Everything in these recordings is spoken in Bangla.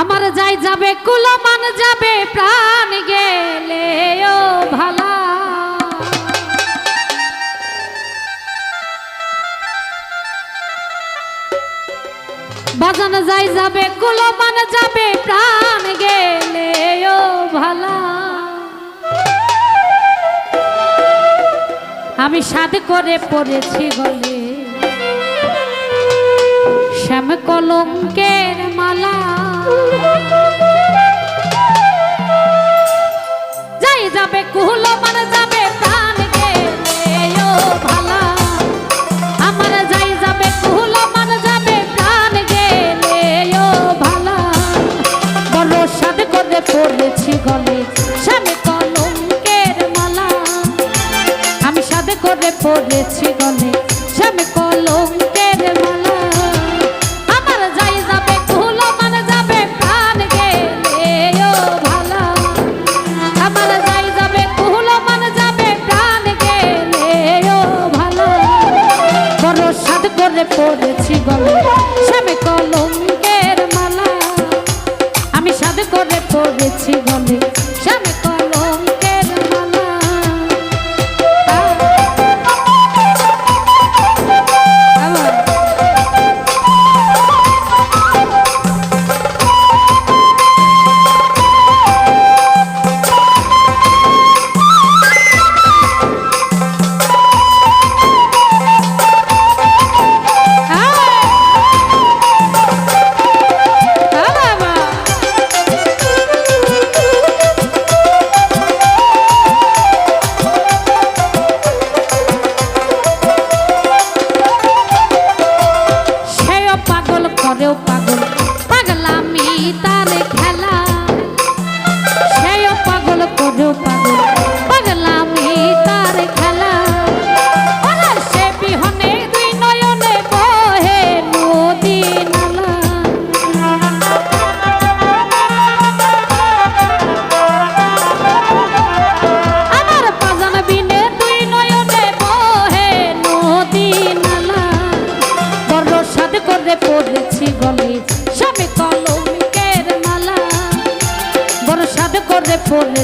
আমার যাই যাবে, কুলমান যাবে, প্রাণ গেলে ও ভালা। বাজানো যাই যাবে, কুলমান যাবে, প্রাণ গেলে ও ভালা। আমি সাদ করে পড়েছি গলে। শ্যাম কলঙ্কের মালা যাই যাবে কুহলো মানে করে পড়েছি গলে স্বামী কলমিকের মালা। বড় সাদ করে পড়েছি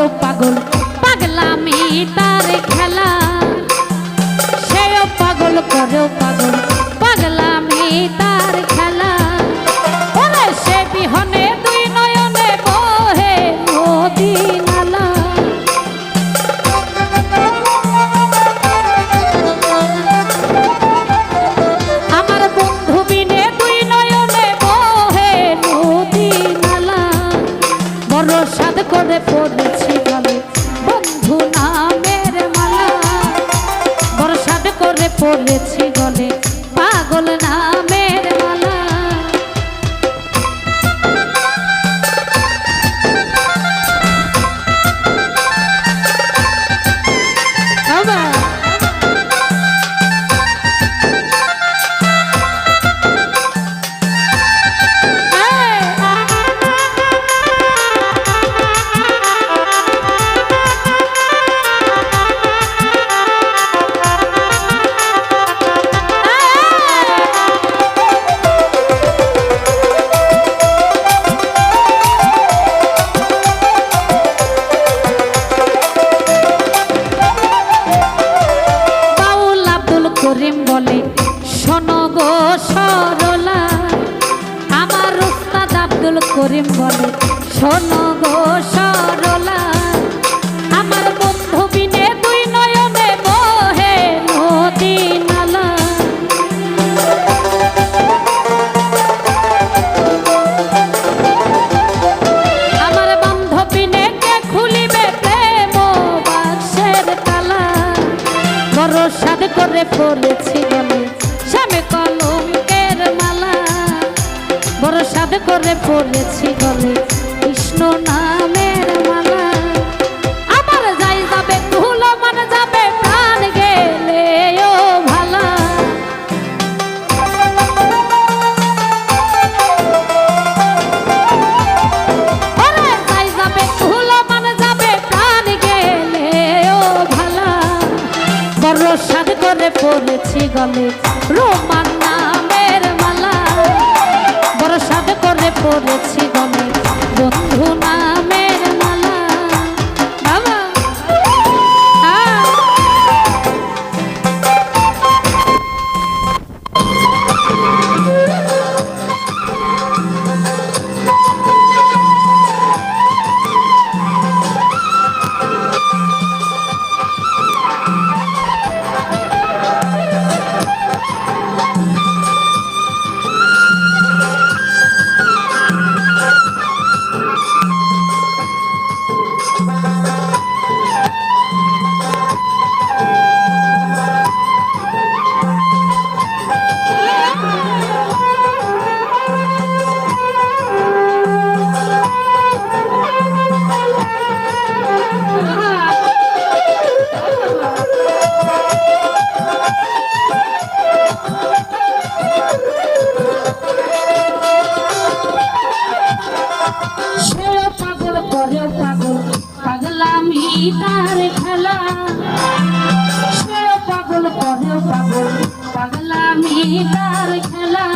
eu pago বলে, শোনো গো সরলা, আমার বন্ধু বিনে তুই নয়নে বহে নদী নালা আমার বন্ধু বিনে কে খুলিবে প্রেম বাক্সের তালা? বড় সাদ করে পড়েছি আমি। কাঁধ করে পড়েছি বলে কৃষ্ণ নামের মালা। আমার যাই যাবে ভুল। আমার যাবে, প্রাণ গেলে ও ভালা। ভালা করে পড়েছি গলে, রোমান পাগল পাগলামি তার খেলা।